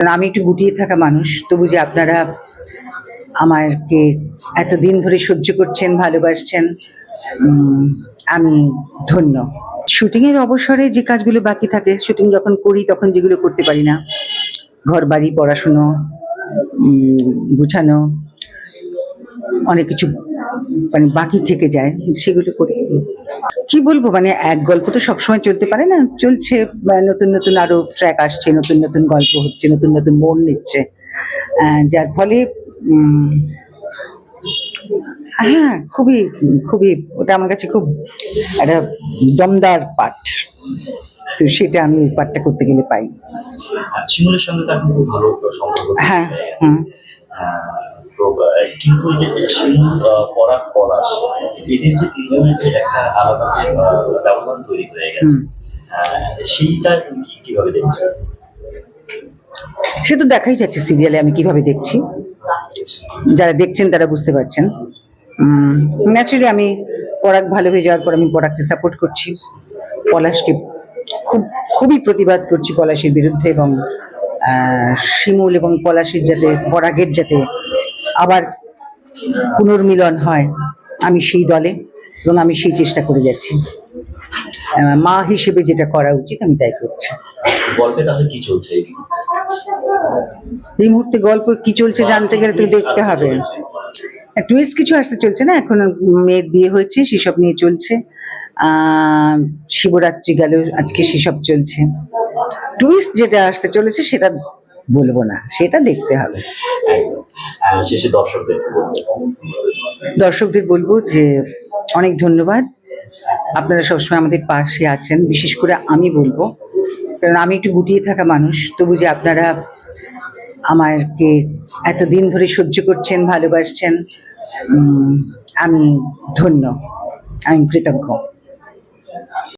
কারণ আমি একটু গুটিয়ে থাকা মানুষ, তবু যে আপনারা আমাকে এতদিন ধরে সহ্য করছেন, ভালোবাসছেন আমি ধন্য। শুটিংয়ের অবসরে যে কাজগুলো বাকি থাকে, শুটিং যখন করি তখন যেগুলো করতে পারি না ঘর বাড়ি পড়াশুনো গুছানো অনেক কিছু মানে বাকি থেকে যায় সেগুলো করে। কি বলব মানে এক গল্প তো সবসময় চলতে পারে না চলছে নতুন নতুন আরও ট্র্যাক আসছে নতুন নতুন গল্প হচ্ছে নতুন নতুন মোড় নিচ্ছে। যার ফলে হ্যাঁ খুবই খুবই ওটা আমার কাছে খুব একটা দমদার পাঠ। তো সেটা আমি ওই পাঠটা করতে গেলে পাই। সম্পর্ক। হ্যাঁ হুম। কিন্তু যে পলাশ এদের যে তিনজনের যে একটা আলাদা যে ব্যবধান তৈরি হয়ে গেছে। সেইটা কীভাবে সে তো দেখাই যাচ্ছে সিরিয়ালে আমি কীভাবে দেখছি। যারা দেখছেন তারা বুঝতে পারছেন। ন্যাচুরালি আমি পরাগ ভালো হয়ে যাওয়ার পর আমি পরাগকে সাপোর্ট করছি। পলাশকে খুব খুবই প্রতিবাদ করছি পলাশের বিরুদ্ধে এবং শিমুল এবং পলাশের যাতে পরাগের যাতে আবার পুনর্মিলন হয় আমি সেই দলে এবং আমি সেই চেষ্টা করে যাচ্ছি। মা হিসেবে যেটা করা উচিত আমি তাই করছি। গল্পে তাহলে কি চলছে? এই মুহূর্তে গল্প কি চলছে জানতে গেলে তো দেখতে হবে। টুইস্ট কিছু আসতে চলছে না? এখন মেয়ের বিয়ে হয়েছে সেসব নিয়ে চলছে। আহ, শিবরাত্রি গেল আজকে সেসব চলছে। টুইস্ট যেটা আসতে চলেছে সেটা বলব না সেটা দেখতে হবে। শেষে দর্শকদের বলব? দর্শকদের বলব যে অনেক ধন্যবাদ। আপনারা সবসময় আমাদের পাশে আছেন বিশেষ করে আমি বলব কারণ আমি একটু গুটিয়ে থাকা মানুষ তবু যে আপনারা আমাকে এতদিন ধরে সহ্য করছেন ভালোবাসছেন আমি ধন্য আমি কৃতজ্ঞ।